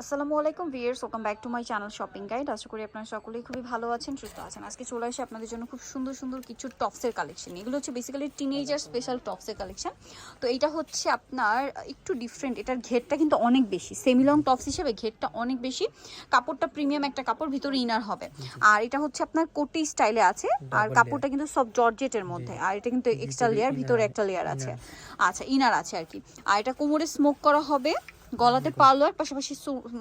আসসালামু আলাইকুম viewers welcome back to my channel shopping guide. আশা করি আপনারা সকলেই খুবই ভালো আছেন সুস্থ আছেন। আজকে চলে আসে আপনাদের জন্য খুব সুন্দর সুন্দর কিছু টপসের কালেকশন। এগুলো হচ্ছে বেসিক্যালি টিনেজার স্পেশাল টপসের কালেকশন। তো এটা হচ্ছে আপনার একটু ডিফারেন্ট এটার ঘেরটা কিন্তু অনেক বেশি। সেমি লং টপস হিসেবে ঘেরটা অনেক বেশি। কাপড়টা প্রিমিয়াম একটা কাপড় ভিতরে ইনার হবে। আর এটা হচ্ছে আপনার কোটি স্টাইলে আছে। আর কাপড়টা কিন্তু সব জর্জেটের মধ্যে। আর এটা কিন্তু এক্সট্রা লেয়ার ভিতরে একটা লেয়ার আছে। আচ্ছা ইনার আছে আর কি। আর এটা কোমরে স্মোক করা হবে। গলাতে পার্লোয়ার পাশাপাশি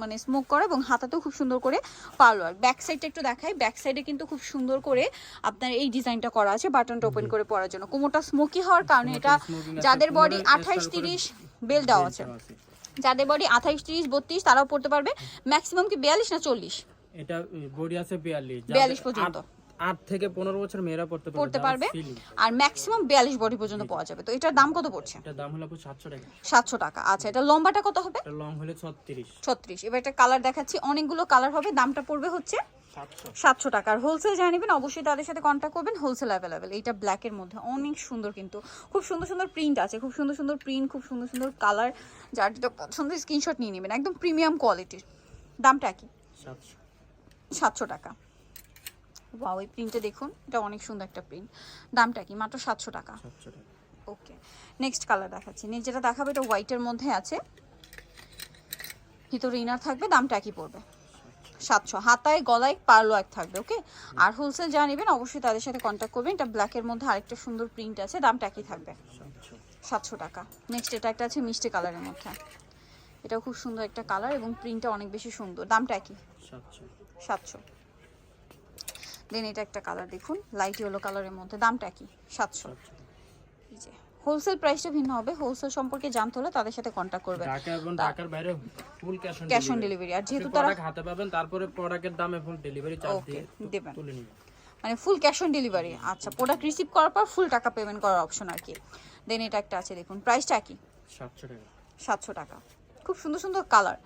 মানে স্মোক করা এবং হাতাতেও খুব সুন্দর করে পার্লোয়ার ব্যাক সাইডটা একটু দেখাই। ব্যাক সাইডে কিন্তু খুব সুন্দর করে আপনার এই ডিজাইনটা করা আছে বাটনটা ওপেন করে পরার জন্য। কোমরটা স্মোকি হওয়ার কারণে এটা যাদের বডি আঠাইশ তিরিশ বেল দেওয়া আছে। যাদের বডি আঠাইশ তিরিশ বত্রিশ তারাও পড়তে পারবে। ম্যাক্সিমাম কি বিয়াল্লিশ না চল্লিশ? এটা বডি আছে বিয়াল্লিশ। 42 পর্যন্ত। আট থেকে পনেরো বছর মেয়েরা পড়তে পারবে পড়তে পারবে। আর ম্যাক্সিমাম বিয়াল্লিশ বডি পর্যন্ত পাওয়া যাবে। তো এটার দাম কত পড়ছে? এটার দাম হলো সাতশো টাকা। সাতশো টাকা। আচ্ছা এটা লম্বাটা কত হবে? এটা লং হলে ছত্রিশ। ছত্রিশ। এবার একটা কালার দেখাচ্ছি। অনেকগুলো কালার হবে। দামটা পড়বে হচ্ছে সাতশো। সাতশো টাকা। আর হোলসেল যারা নেবেন অবশ্যই তাদের সাথে কন্ট্যাক্ট করবেন। হোলসেল অ্যাভেলেবেল এইটা ব্ল্যাকের মধ্যে। অনেক সুন্দর কিন্তু। খুব সুন্দর সুন্দর প্রিন্ট আছে। খুব সুন্দর সুন্দর প্রিন্ট খুব সুন্দর সুন্দর কালার যার যেটা পছন্দ স্ক্রিনশট নিয়ে নেবেন। একদম প্রিমিয়াম কোয়ালিটির দামটা কি সাতশো টাকা। ওয়াও এই প্রিন্টটা দেখুন এটা অনেক সুন্দর একটা প্রিন্ট দামটা কি? মাত্র সাতশো টাকা। ওকে নেক্সট কালার দেখাচ্ছি। নেক্সট যেটা দেখাবে এটা হোয়াইটের মধ্যে আছে। ভিতরে ইনার থাকবে দামটা একই পড়বে। সাতশো। হাতায় গলায় পার্লো এক থাকবে ওকে আর হোলসেল যা নেবেন অবশ্যই তাদের সাথে কন্ট্যাক্ট করবেন। এটা ব্ল্যাকের মধ্যে আরেকটা সুন্দর প্রিন্ট আছে দামটা একই থাকবে। সাতশো। টাকা। নেক্সট এটা একটা আছে মিষ্টি কালারের মধ্যে। এটাও খুব সুন্দর একটা কালার এবং প্রিন্টটা অনেক বেশি সুন্দর। দামটা একই। সাতশো। দেন এটা একটা কালার দেখুন। লাইট ইয়েলো কালারের মধ্যে। দামটা কি? সাতশো। এই যে হোলসেল প্রাইসটা ভিন্ন হবে। হোলসেল সম্পর্কে জানতে হলে তাদের সাথে কন্ট্যাক্ট করবেন। ঢাকা এবং ঢাকার বাইরে full cash on cash on delivery আর যেহেতু তারা হাতে পাবেন তারপরে প্রোডাক্টের দামে ফুল ডেলিভারি চার্জ দিয়ে দেবেন। তুলে নেবেন। মানে ফুল ক্যাশ অন ডেলিভারি আচ্ছা প্রোডাক্ট রিসিভ করার পর ফুল টাকা পেমেন্ট করার অপশন আর কি। দেন এটা একটা আছে দেখুন। প্রাইসটা কি? সাতশো টাকা। সাতশো টাকা। খুব সুন্দর সুন্দর কালার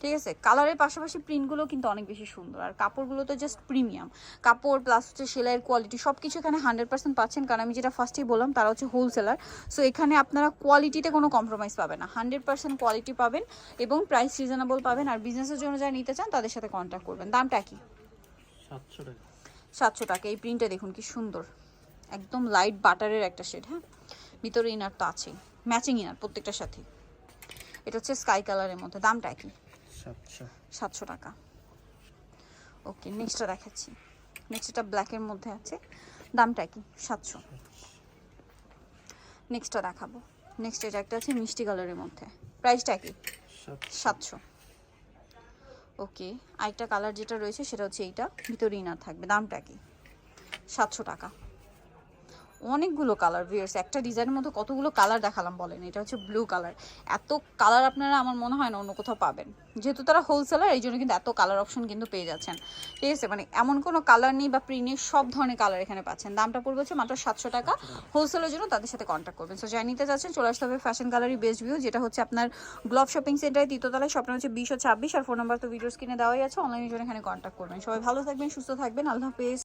ঠিক আছে? কালারের পাশাপাশি প্রিন্টগুলো কিন্তু অনেক বেশি সুন্দর। আর কাপড়গুলো তো জাস্ট প্রিমিয়াম কাপড় প্লাস হচ্ছে সেলাইয়ের কোয়ালিটি সব কিছু এখানে হান্ড্রেড পার্সেন্ট পাচ্ছেন। কারণ আমি যেটা ফার্স্টেই বললাম তারা হচ্ছে হোলসেলার সো এখানে আপনারা কোয়ালিটিতে কোনো কম্প্রোমাইজ পাবেন না। হান্ড্রেড পার্সেন্ট কোয়ালিটি পাবেন এবং প্রাইস রিজনেবল পাবেন। আর বিজনেসের জন্য যারা নিতে চান তাদের সাথে কন্ট্যাক্ট করবেন। দামটা কি? সাতশো টাকা। সাতশো টাকা। এই প্রিন্টটা দেখুন কি সুন্দর। একদম লাইট বাটারের একটা শেড হ্যাঁ? ভিতরে ইনার তো আছেই। ম্যাচিং ইনার প্রত্যেকটার সাথে এটা হচ্ছে স্কাই কালারের মধ্যে। দামটা কি? সাতশো সাতশো টাকা। ওকে নেক্সটটা দেখাচ্ছি। নেক্সট এটা ব্ল্যাকের মধ্যে আছে। দামটা কি? সাতশো। নেক্সটটা দেখাবো। নেক্সট এটা একটা আছে মিষ্টি কালারের মধ্যে। প্রাইসটা কি? সাতশো। ওকে আরেকটা কালার যেটা রয়েছে সেটা হচ্ছে এইটা। ভিতরে ইনার থাকবে। দামটা কি? সাতশো টাকা। অনেকগুলো কালার ভিয়ার্স একটা ডিজাইনের মধ্যে কতগুলো কালার দেখালাম বলেন? এটা হচ্ছে ব্লু কালার এত কালার আপনারা আমার মনে হয় না অন্য কোথাও পাবেন। যেহেতু তারা হোলসেলার এই জন্য কিন্তু এত কালার অপশন কিন্তু পেয়ে যাচ্ছেন। ঠিক আছে? মানে এমন কোনো কালার নেই বা প্রিন্টের সব ধরনের কালার এখানে পাচ্ছেন। দামটা পড়বে হচ্ছে মাত্র সাতশো টাকা। হোলসেলের জন্য তাদের সাথে কন্ট্যাক্ট করবেন। সো যাই নিতে যাচ্ছেন চলে আসতে হবে ফ্যাশন গ্যালারি বেস্ট ভিউ যেটা হচ্ছে আপনার গ্লোব শপিং সেন্টারে তৃতীয়তলায় স্বপ্ন হচ্ছে বিশ ছাব্বিশ, আর ফোন নাম্বার তো ভিডিওস কিনে দেওয়াই আছে। অনলাইনের জন্য এখানে কন্ট্যাক্ট করবেন। সবাই ভালো থাকবেন, সুস্থ থাকবেন। আল্লাহ হাফেজ।